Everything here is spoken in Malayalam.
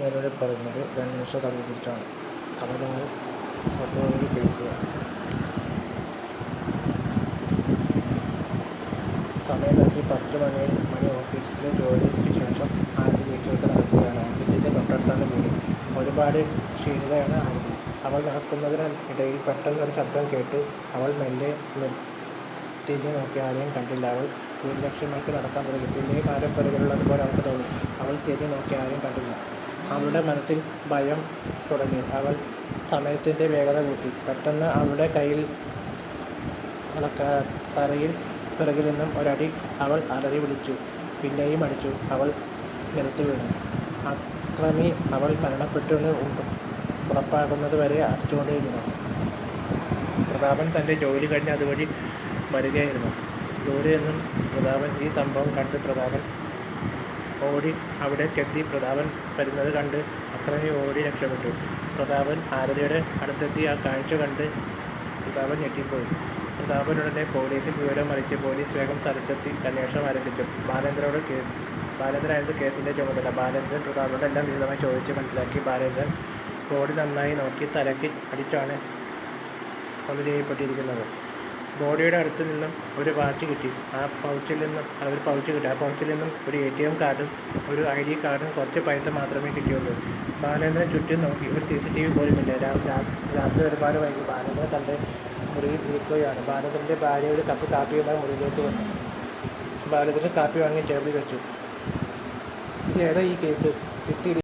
ഞാനിവിടെ പറയുന്നത് ഗണേശ കഥയെക്കുറിച്ചാണ് കഥ നിങ്ങൾ ശ്രദ്ധയോടെ കേൾക്കുക. സമയം രാത്രി പത്ത് മണി മണി ഓഫീസിലെ ജോലിക്ക് ശേഷം ആരതി വീട്ടിലേക്ക് നടക്കുകയാണ്. ഓഫീസിന്റെ തൊട്ടടുത്താണ് വീട്. ഒരുപാട് ക്ഷീണിതയാണ് ആരതി അവൾ നടക്കുന്നതിനിടയിൽ പെട്ടെന്നൊരു ശബ്ദം കേട്ട് അവൾ മെല്ലെ തിരിഞ്ഞു നോക്കി ആരെയും കണ്ടില്ല. അവൾ വീട് ലക്ഷ്യമാക്കി നടക്കാൻ തുടങ്ങി. പിന്നെയും ആരും പിറകിലുള്ളതുപോലെ അവൾക്ക് തോന്നി. അവൾ തിരിഞ്ഞു നോക്കി ആരെയും കണ്ടില്ല. അവളുടെ മനസ്സിൽ ഭയം തുടങ്ങി. അവൾ സമയത്തിന്റെ വേഗത കൂട്ടി. പെട്ടെന്ന് അവളുടെ കയ്യിൽ തറയിൽ പിറകിൽ നിന്നും ഒരടി അവൾ അലറി വിളിച്ചു. പിന്നെയും അടിച്ചു. അവൾ നിലത്ത് വീണു. അക്രമി അവൾ മരണപ്പെട്ടു എന്ന് ഉറ- ഉറപ്പാകുന്നത് വരെ അടിച്ചുകൊണ്ടേയിരുന്നു. പ്രതാപൻ തന്റെ ജോലി കഴിഞ്ഞ് അതുവഴി വരികയായിരുന്നു. ദൂരെ നിന്നും പ്രതാപൻ ഈ സംഭവം കണ്ട് പ്രതാപൻ ഓടി അവിടേക്കെത്തി പ്രതാപൻ വരുന്നത് കണ്ട് അക്രമി ഓടി രക്ഷപ്പെട്ടു. പ്രതാപൻ ആരതിയുടെ അടുത്തെത്തി ആ കാഴ്ച കണ്ട് പ്രതാപൻ ഞെട്ടിപ്പോയി. പ്രതാപൻ ഉടനെ പോലീസിൽ വിവരം അറിയിച്ച് പോലീസ് വേഗം സ്ഥലത്തെത്തി അന്വേഷണം ആരംഭിച്ചു. ബാലേന്ദ്രയുടെ കേസ് ബാലേന്ദ്രനായിരുന്നു കേസിന്റെ ചുമതല. ബാലേന്ദ്രൻ പ്രതാപനോട് എല്ലാം വിശദമായി ചോദിച്ച് മനസ്സിലാക്കി. ബാലേന്ദ്രൻ ബോഡി നന്നായി നോക്കി തലക്കി അടിച്ചാണ് കൊല ചെയ്യപ്പെട്ടിരിക്കുന്നത് ബോഡിയുടെ അടുത്ത് നിന്നും ഒരു വാച്ച് കിട്ടി. ആ പൗച്ചിൽ നിന്നും ഒരു പൗച്ച് കിട്ടി. ആ പൗച്ചിൽ നിന്നും ഒരു എ ടി എം കാർഡും ഒരു ഐ ഡി കാർഡും കുറച്ച് പൈസ മാത്രമേ കിട്ടിയുള്ളൂ. ബാലേന്ദ്രൻ ചുറ്റും നോക്കി. ഒരു സി സി ടി വി പോലും ഇല്ല. രാത്രി ഒരുപാട് വൈകി. ബാലേന്ദ്രൻ തന്റെ മുറിയിൽ ഇരിക്കുകയാണ്. ബാലേന്ദ്രന്റെ ഭാര്യ ഒരു കപ്പ് കാപ്പിയുമായി മുറിയിലേക്ക് വന്നു. ബാലേന്ദ്രൻ കാപ്പി വാങ്ങി ടേബിളിൽ വെച്ചു. ഇത് ഏതാ ഈ കേസ് ഭിത്തിയിൽ